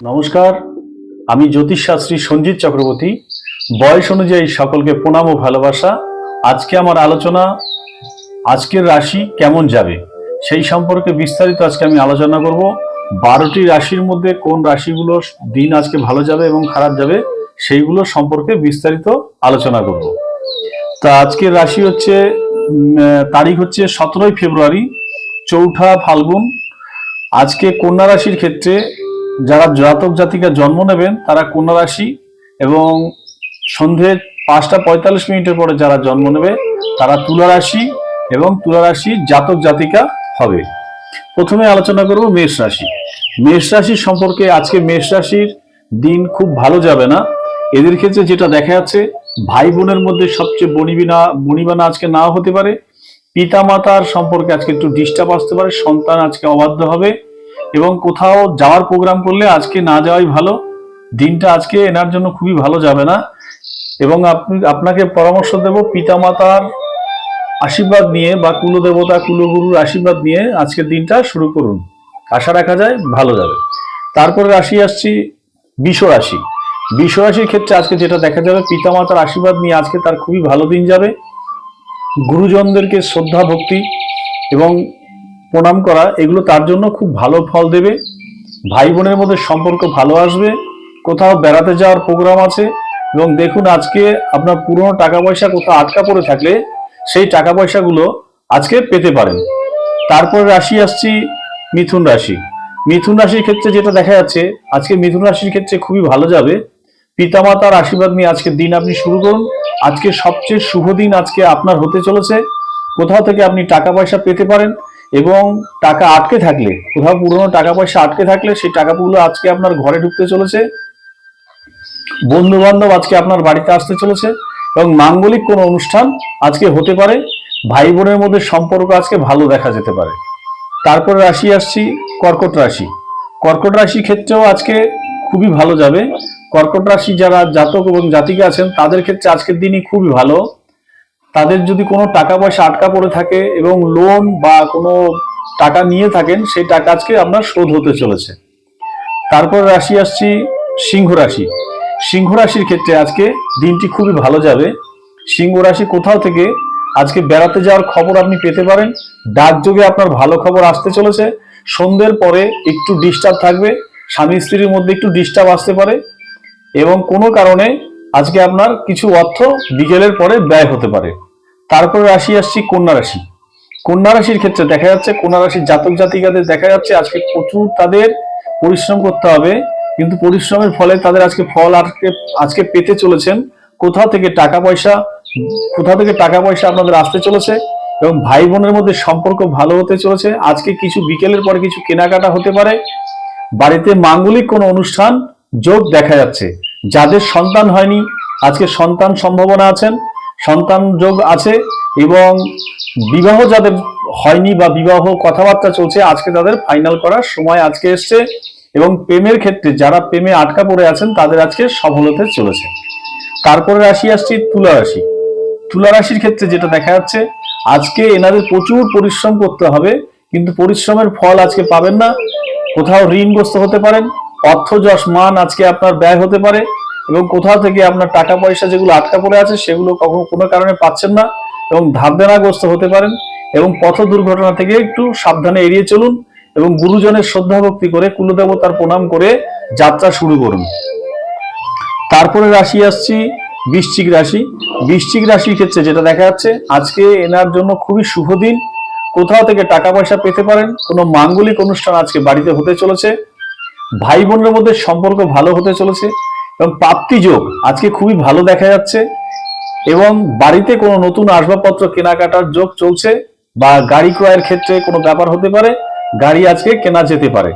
নমস্কার, আমি জ্যোতিষশাস্ত্রী সঞ্জিত চক্রবর্তী। বয়স অনুযায়ী সকলকে প্রণাম ও ভালোবাসা। আজকে আমার আলোচনা, আজকের রাশি কেমন যাবে? সেই সম্পর্কে বিস্তারিত আজকে আমি আলোচনা করব। বারোটি রাশির মধ্যে কোন রাশিগুলো দিন আজকে ভালো যাবে এবং খারাপ যাবে, সেইগুলো সম্পর্কে বিস্তারিত আলোচনা করব। তা আজকের রাশি হচ্ছে তারিখ হচ্ছে সতেরোই ফেব্রুয়ারি, চৌঠা ফাল্গুন। আজকে কন্যা রাশির ক্ষেত্রে যারা জাতক জাতিকা জন্ম নেবেন, তারা কন্যা রাশি এবং সন্ধে পাঁচটা পঁয়তাল্লিশ মিনিটের পরে যারা জন্ম নেবে, তারা তুলা রাশি এবং তুলা রাশি জাতক জাতিকা হবে। প্রথমে আলোচনা করব মেষ রাশি। মেষ রাশি সম্পর্কে আজকে মেষ রাশির দিন খুব ভালো যাবে না। এদের ক্ষেত্রে যেটা দেখা যাচ্ছে, ভাই বোনের মধ্যে সবচেয়ে বনিবিনা, বনিবানা আজকে নাও হতে পারে। পিতা মাতার সম্পর্কে আজকে একটু ডিস্টার্ব আসতে পারে, সন্তান আজকে অবাধ্য হবে। এবং কোথাও যাওয়ার প্রোগ্রাম করলে আজকে না যাওয়াই ভালো। দিনটা আজকে এনার জন্য খুবই ভালো যাবে না। এবং আপনি, আপনাকে পরামর্শ দেব পিতামাতার আশীর্বাদ নিয়ে বা কুলদেবতা, কুলগুরুর আশীর্বাদ নিয়ে আজকের দিনটা শুরু করুন। আশা রাখা যায়, ভালো যাবে। তারপরে রাশি আসছি, বিষ রাশি। বিষ রাশির ক্ষেত্রে আজকে যেটা দেখা যাবে, পিতামাতার আশীর্বাদ নিয়ে আজকে তার খুবই ভালো দিন যাবে। গুরুজনদেরকে শ্রদ্ধা ভক্তি এবং প্রণাম করা, এগুলো তার জন্য খুব ভালো ফল দেবে। ভাই বোনের মধ্যে সম্পর্ক ভালো আসবে। কোথাও বেড়াতে যাওয়ার প্রোগ্রাম আছে। এবং দেখুন, আজকে আপনার পুরনো টাকা পয়সা কোথাও আটকা পড়ে থাকলে সেই টাকা পয়সাগুলো আজকে পেতে পারেন। তারপর রাশি আসছি, মিথুন রাশি। মিথুন রাশির ক্ষেত্রে যেটা দেখা যাচ্ছে, আজকে মিথুন রাশির ক্ষেত্রে খুবই ভালো যাবে। পিতামাতার আশীর্বাদ নিয়ে আজকের দিন আপনি শুরু করুন। আজকে সবচেয়ে শুভ দিন আজকে আপনার হতে চলেছে। কোথাও থেকে আপনি টাকা পয়সা পেতে পারেন। এবং টাকা আটকে থাকলে, কোথাও পুরনো টাকা পয়সা আটকে থাকলে সেই টাকাগুলো আজকে আপনার ঘরে ঢুকতে চলেছে বন্ধু বান্ধব আজকে আপনার বাড়িতে আসতে চলেছে এবং মাঙ্গলিক কোনো অনুষ্ঠান আজকে হতে পারে ভাই বোনের মধ্যে সম্পর্ক আজকে ভালো দেখা যেতে পারে। তারপরে রাশি আসছি, কর্কট রাশি। কর্কট রাশির ক্ষেত্রেও আজকে খুবই ভালো যাবে। কর্কট রাশি যারা জাতক এবং জাতিকা আছেন, তাদের ক্ষেত্রে আজকের দিনই খুবই ভালো। তাদের যদি কোনো টাকা পয়সা আটকা পড়ে থাকে এবং লোন বা কোনো টাকা নিয়ে থাকেন, সেই টাকা আজকে আপনার শোধ হতে চলেছে। তারপর রাশি আসছি সিংহ রাশি। সিংহ রাশির ক্ষেত্রে আজকে দিনটি খুবই ভালো যাবে। সিংহ রাশি কোথাও থেকে আজকে বেড়াতে যাওয়ার খবর আপনি পেতে পারেন। ডাকযোগে আপনার ভালো খবর আসতে চলেছে। সন্ধ্যের পরে একটু ডিস্টার্ব থাকবে। স্বামী স্ত্রীর মধ্যে একটু ডিস্টার্ব আসতে পারে এবং কোনো কারণে আজকে আপনার কিছু অর্থ বিকেলের পরে ব্যয় হতে পারে। তারপরে রাশি আসছি কন্যা রাশি। কন্যা রাশির ক্ষেত্রে দেখা যাচ্ছে কন্যা রাশির জাতক জাতিকাদের দেখা যাচ্ছে আজকে প্রচুর তাদের পরিশ্রম করতে হবে, কিন্তু পরিশ্রমের ফলে তাদের আজকে ফল আজকে আজকে পেতে চলেছেন। কোথাও থেকে টাকা পয়সা কোথাও থেকে টাকা পয়সা আপনাদের আসতে চলেছে এবং ভাই বোনের মধ্যে সম্পর্ক ভালো হতে চলেছে। আজকে কিছু বিকেলের পরে কিছু কেনাকাটা হতে পারে। বাড়িতে মাঙ্গলিক কোনো অনুষ্ঠান, যোগ দেখা যাচ্ছে। যাদের সন্তান হয়নি, আজকে সন্তান সম্ভাবনা আছেন। সন্তান যোগ আছে এবং বিবাহ যাদের হয়নি বা বিবাহ কথাবার্তা চলছে, আজকে তাদের ফাইনাল করার সময় আজকে এসছে এবং প্রেমের ক্ষেত্রে যারা প্রেমে আটকা পড়ে আছেন, তাদের আজকে সফল হতে চলেছে। তারপরে রাশি আসছি তুলা রাশি। তুলা রাশির ক্ষেত্রে যেটা দেখা যাচ্ছে, আজকে এনাদের প্রচুর পরিশ্রম করতে হবে, কিন্তু পরিশ্রমের ফল আজকে পাবেন না। কোথাও ঋণগ্রস্ত হতে পারেন, অর্থ যশ মান আজকে আপনার ব্যয় হতে পারে এবং কোথাও থেকে আপনার টাকা পয়সা যেগুলো আটকা পড়ে আছে সেগুলো কখনো কোনো কারণে পাচ্ছেন না এবং ধারদেনাগ্রস্ত হতে পারেন এবং পথ দুর্ঘটনা থেকে একটু সাবধানে এড়িয়ে চলুন এবং গুরুজনের শ্রদ্ধা ভক্তি করে কুলদেবতার প্রণাম করে যাত্রা শুরু করুন। তারপরে রাশি আসছি, বৃশ্চিক রাশি। বৃশ্চিক রাশির ক্ষেত্রে যেটা দেখা যাচ্ছে, আজকে এনার জন্য খুবই শুভ দিন। কোথাও থেকে টাকা পয়সা পেতে পারেন, কোনো মাঙ্গলিক অনুষ্ঠান আজকে বাড়িতে হতে চলেছে। ভাই বোনের মধ্যে সম্পর্ক ভালো হতে চলেছে। এবং প্রাপ্তি যোগ আজকে খুবই ভালো দেখা যাচ্ছে। এবং বাড়িতে কোনো নতুন আসবাবপত্র কেনাকাটার যোগ চলছে বা গাড়ি ক্রয়ের ক্ষেত্রে কোনো ব্যাপার হতে পারে, গাড়ি আজকে কেনা যেতে পারে।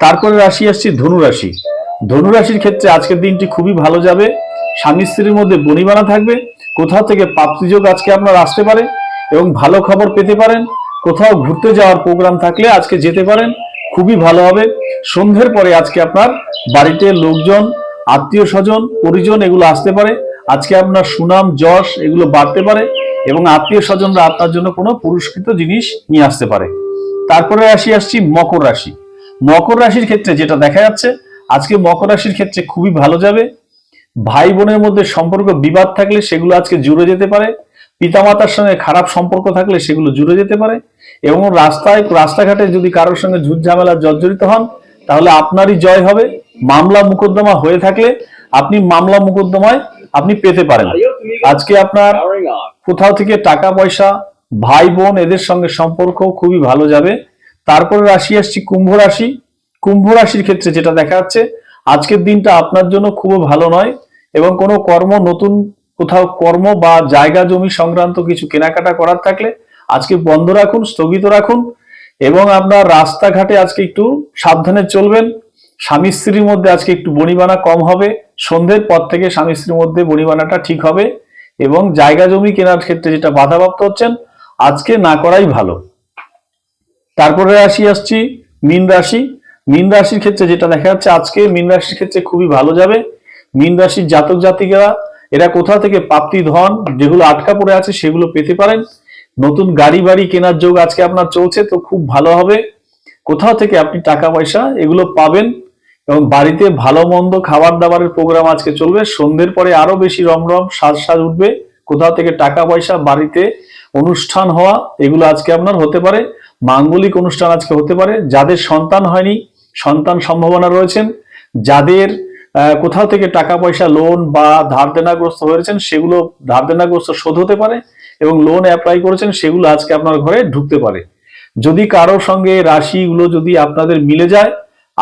তারপরে রাশি আসছি ধনু রাশি। ধনু রাশির ক্ষেত্রে আজকের দিনটি খুবই ভালো যাবে। স্বামী স্ত্রীর মধ্যে বনিবানা থাকবে। কোথাও থেকে প্রাপ্তিযোগ আজকে আপনার আসতে পারে এবং ভালো খবর পেতে পারেন। কোথাও ঘুরতে যাওয়ার প্রোগ্রাম থাকলে আজকে যেতে পারেন। খুবই ভালো হবে। সন্ধ্যের পরে আজকে আপনার বাড়িতে লোকজন আত্মীয় স্বজন, পরিজন এগুলো আসতে পারে। আজকে আপনার সুনাম, যশ এগুলো বাড়তে পারে এবং আত্মীয় স্বজনরা আপনার জন্য কোনো পুরস্কৃত জিনিস নিয়ে আসতে পারে। তারপরে রাশি আসছি মকর রাশি। মকর রাশির ক্ষেত্রে যেটা দেখা যাচ্ছে, আজকে মকর রাশির ক্ষেত্রে খুবই ভালো যাবে। ভাই বোনের মধ্যে সম্পর্ক বিবাদ থাকলে সেগুলো আজকে জুড়ে যেতে পারে। পিতামাতার সঙ্গে খারাপ সম্পর্ক থাকলে সেগুলো জুড়ে যেতে পারে এবং রাস্তায়, রাস্তাঘাটে যদি কারোর সঙ্গে ঝুট ঝামেলা জর্জরিত হন, তাহলে আপনারই জয় হবে। মামলা মোকদ্দমা হয়ে থাকলে আপনি মামলা মোকদ্দমায় আপনি পেতে পারেন। আজকে আপনার কোথাও থেকে টাকা পয়সা ভাই বোন এদের সঙ্গে সম্পর্ক খুবই ভালো যাবে। তারপরে রাশি আসছি কুম্ভ রাশি। কুম্ভ রাশির ক্ষেত্রে যেটা দেখা যাচ্ছে আজকের দিনটা আপনার জন্য খুব ভালো নয় এবং কোনো কর্ম নতুন কোথাও কর্ম বা জায়গা জমি সংক্রান্ত কিছু কেনাকাটা করার থাকলে আজকে বন্ধ রাখুন স্থগিত রাখুন এবং আপনার রাস্তাঘাটে আজকে একটু সাবধানে চলবেন। স্বামী স্ত্রীর মধ্যে আজকে একটু বনিবানা কম হবে, সন্ধ্যের পর থেকে স্বামী স্ত্রীর মধ্যে বনিবানাটা ঠিক হবে এবং জায়গা জমি কেনার ক্ষেত্রে যেটা বাধাপ্রাপ্ত হচ্ছেন, আজকে না করাই ভালো। তারপরে রাশি আসছি মীন রাশি। মীন রাশির ক্ষেত্রে যেটা দেখা যাচ্ছে, আজকে মীন রাশির ক্ষেত্রে খুবই ভালো যাবে। মীন রাশির জাতক জাতিকেরা, এরা কোথা থেকে প্রাপ্তি ধন, যেগুলো আটকা পড়ে আছে সেগুলো পেতে পারেন। নতুন গাড়ি বাড়ি কেনার যোগ আজকে আপনার চলছে, তো খুব ভালো হবে। কোথাও থেকে আপনি টাকা পয়সা এগুলো পাবেন এবং বাড়িতে ভালো মন্দ খাবার দাবারের প্রোগ্রাম আজকে চলবে। সন্ধ্যের পরে আরও বেশি রমরম সাজ সাজ উঠবে। কোথাও থেকে টাকা পয়সা বাড়িতে অনুষ্ঠান হওয়া, এগুলো আজকে আপনার হতে পারে। মাঙ্গলিক অনুষ্ঠান আজকে হতে পারে। যাদের সন্তান হয়নি, সন্তান সম্ভাবনা রয়েছেন। যাদের কোথাও থেকে টাকা পয়সা লোন বা ধার দেনাগ্রস্ত হয়েছেন, সেগুলো ধার দেনাগ্রস্ত শোধ হতে পারে এবং লোন অ্যাপ্লাই করেছেন, সেগুলো আজকে আপনার ঘরে ঢুকতে পারে। যদি কারোর সঙ্গে রাশিগুলো যদি আপনাদের মিলে যায়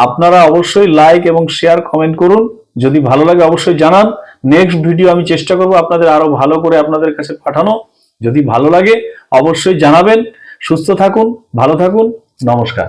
আপনারা অবশ্যই লাইক এবং শেয়ার কমেন্ট করুন। যদি ভালো লাগে অবশ্যই জানান। নেক্সট ভিডিও আমি চেষ্টা করব আপনাদের আরও ভালো করে আপনাদের কাছে পাঠানো। যদি ভালো লাগে অবশ্যই জানাবেন। সুস্থ থাকুন, ভালো থাকুন। নমস্কার।